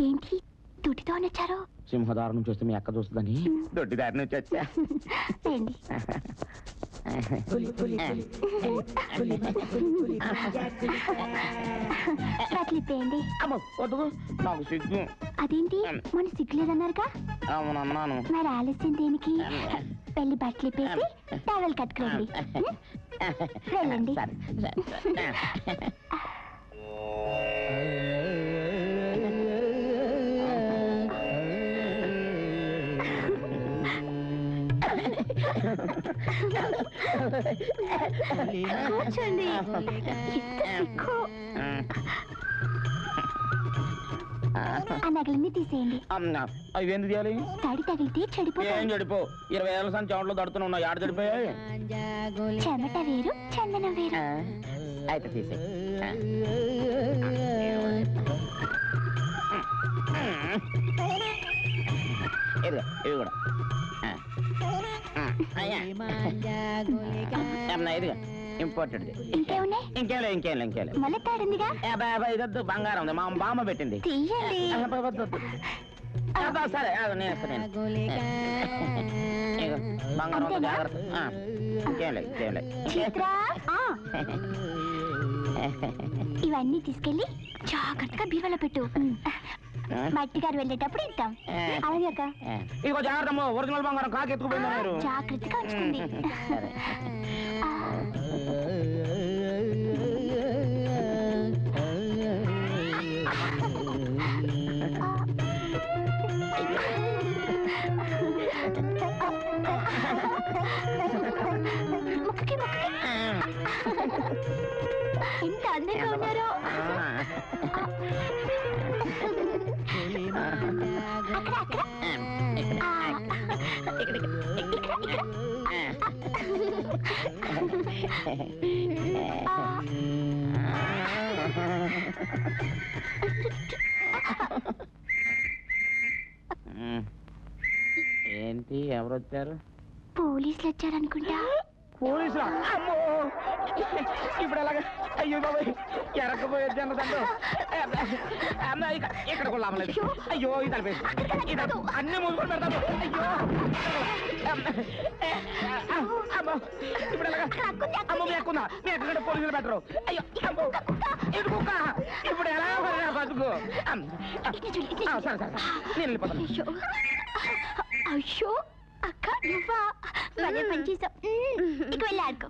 ఏంటి? తుటితో వచ్చారు సింహదారుణం చూస్తే మీ అక్క చూస్తుందని. దొడ్డి దారి నుంచి వచ్చా. రండి బట్టలిప్పేయండి అమ్మో వద్దు. నాకు సిగ్గు. అదేంటి? మన సిగ్గులేదన్నారుగా? అవునన్నాను. మరి ఆలస్యం దేనికి? వెళ్ళి బట్టలు ఇప్పేసి టవల్ కట్టుకోండి వెళ్ళండి. కూర్చోండి. సిగ్గు. ఆ నగలన్నీ తీసేయండి. అమ్మా, అవి ఎందుకు చేయాలి తడి తగిలితే ఏం చెడిపోతాయి చెడిపో? ఇరవై ఏళ్ళ సంచి చెమటలో దడుతున్నా ఆడ చెడిపోయాయి. చెమట వేరు చందనం వేరు. అయితే తీసే ఇంపార్టెంట్ ఇంకేమున్నాయి? ఇంకేం లేదు ఇంకేం లేదు ఇంకేం లేదు. మళ్ళీ తాడిందిగా ఏ అబ్బా, అబ్బా, ఇదొద్దు బంగారం ఉంది. మా బామ్మ పెట్టింది. సరే నేను ఇస్తాను బంగారం ఉంది? జాగ్రత్త. ఆ, ఇంకేం లేదు ఇంకేం లేదు. చిత్ర ఆ, ఇవన్నీ తీసుకెళ్ళి జాగ్రత్తగా బీరువాలో పెట్టు. మట్టి గారు వెళ్ళేటప్పుడు ఇద్దాం. అలాగే అక్క. ఇదిగో జాగ్రత్త ఒరిజినల్ బంగారం కాకి ఎత్తుకుపోయిందా మీరు? జాగ్రత్తగా ముక్కుకి ఎంత అందంగా ఉన్నారో. ఏంటి ఎవరు వచ్చారు పోలీసులు? వచ్చారనుకుంటా పోలీసులా అమ్మో! ఇప్పుడు ఎలాగ అయ్యో బాబాయ్! ఎరకపోయి అమ్మ ఇక- ఇక్కడ కూడా అయ్యో! ఇది తలపేసి ఇది అన్ని మూసుకొని పెడతాను ఇప్పుడు ఎలాగ? అమ్మ మీ అక్కుందా? మీ అక్కడ పోలీసులు పెట్టరు అయ్యో అమ్మో ఇది కుక్క. ఇప్పుడు ఎలా మరి నా బతుకు? ఆ. సరే సరే సరే. నేను వెళ్ళిపోతాను. అయ్యో. అయ్యో అక్క నువ్వా? భలే పని చేసావు. ఇక వెళ్ళి ఆడుకో.